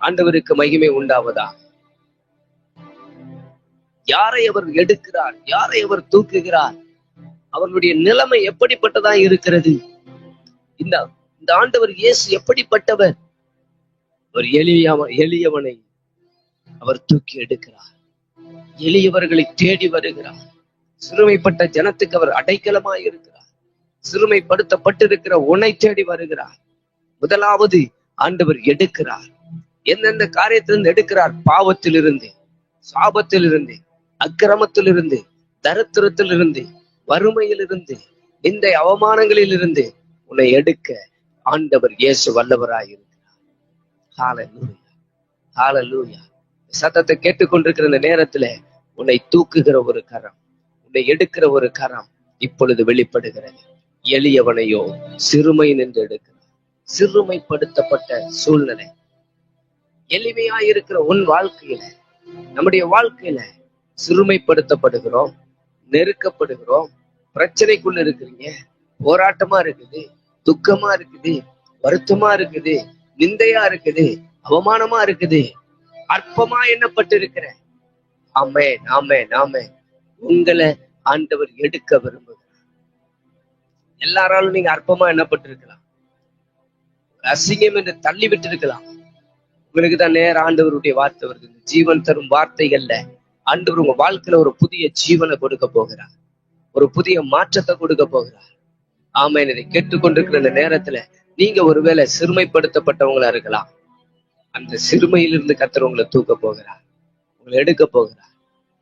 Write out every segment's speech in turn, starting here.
ஆண்டவருக்கு மகிமை உண்டாவதா? யாரை அவர் எடுக்கிறார்? யாரை அவர் தூக்குகிறார்? அவர்களுடைய நிலைமை எப்படிப்பட்டதா இருக்கிறது? இந்த இந்த ஆண்டவர் இயேசு எப்படிப்பட்டவர்? அவர் எளிய எளியவனை அவர் தூக்கி எடுக்கிறார். எளியவர்களை தேடி வருகிறார். சிறுமைப்பட்ட ஜனத்துக்கு அவர் அடைக்கலமாய் இருக்கிறார். சிறுமைப்படுத்தப்பட்டிருக்கிற உன்னை தேடி வருகிறார். முதலாவது ஆண்டவர் எடுக்கிறார். எந்தெந்த காரியத்திலிருந்து எடுக்கிறார்? பாவத்திலிருந்து. சாபத்திலிருந்து. அக்கிரமத்திலிருந்து. தரித்திரத்திலிருந்து. வறுமையிலிருந்து. இந்த அவமானங்களிலிருந்து. உன்னை எடுக்க ஆண்டவர் இயேசு வல்லவராயிருக்கிறார். சத்தத்தை கேட்டுக்கொண்டிருக்கிற இந்த நேரத்துல உன்னை தூக்குகிற ஒரு கரம் உன்னை எடுக்கிற ஒரு கரம் இப்பொழுது வெளிப்படுகிறது. எளியவனையோ சிறுமை நின்று எடுக்கிறார். சிறுமைப்படுத்தப்பட்ட சூழ்நிலை. எளிமையா இருக்கிற உன் வாழ்க்கையில நம்முடைய வாழ்க்கையில சிறுமைப்படுத்தப்படுகிறோம் நெருக்கப்படுகிறோம் பிரச்சனைக்குள்ள இருக்கிறீங்க போராட்டமா இருக்குது துக்கமா இருக்குது வருத்தமா இருக்குது நிந்தையா இருக்குது அவமானமா இருக்குது அற்பமா எண்ணப்பட்டு இருக்கிற ஆமே நாமே நாமே உங்களை ஆண்டவர் எடுக்க விரும்புகிறார். எல்லாராலும் நீங்க அற்பமா எண்ணப்பட்டிருக்கலாம். அசிங்கம் என்று தள்ளி விட்டு இருக்கலாம் உங்களுக்கு தான் நேர ஆண்டவருடைய வார்த்தை வருது. ஜீவன் தரும் வார்த்தைகள்ல ஆண்டவர் உங்க வாழ்க்கையில ஒரு புதிய ஜீவனை கொடுக்க போகிறார். ஒரு புதிய மாற்றத்தை கொடுக்க போகிறார். ஆமா இதை கேட்டுக்கொண்டிருக்கிற இந்த நேரத்துல நீங்க ஒருவேளை சிறுமைப்படுத்தப்பட்டவங்களா இருக்கலாம். அந்த சிறுமையிலிருந்து கத்துற உங்களை தூக்க போகிறார். உங்களை எடுக்க போகிறார்.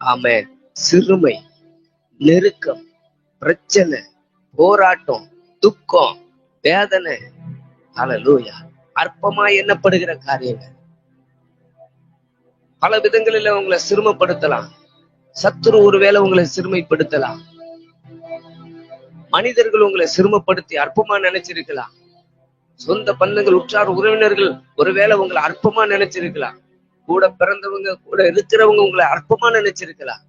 ஆமே சிறுமை நெருக்கம் பிரச்சனை போராட்டம் துக்கம் வேதனை. அலலூயா அற்பமா எண்ணப்படுகிற காரியங்கள். பல விதங்களில் உங்களை சிறுமப்படுத்தலாம். சத்துரு ஒருவேளை உங்களை சிறுமைப்படுத்தலாம். மனிதர்கள் உங்களை சிறுமப்படுத்தி அற்பமா நினைச்சிருக்கலாம். சொந்த பந்தங்கள் உற்றார் உறவினர்கள் ஒருவேளை உங்களை அற்பமா நினைச்சிருக்கலாம். கூட பிறந்தவங்க கூட இருக்கிறவங்க உங்களை அற்பமா நினைச்சிருக்கலாம்.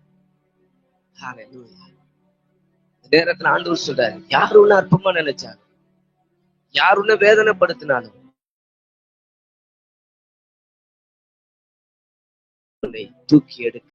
நேரத்துல ஆண்டவர் சொல்றாரு யார் உன்னை அற்பமா நினைச்சாங்க? யார் உன்னை வேதனைப்படுத்தினாலும்? உன்னை தூக்கி எடுக்க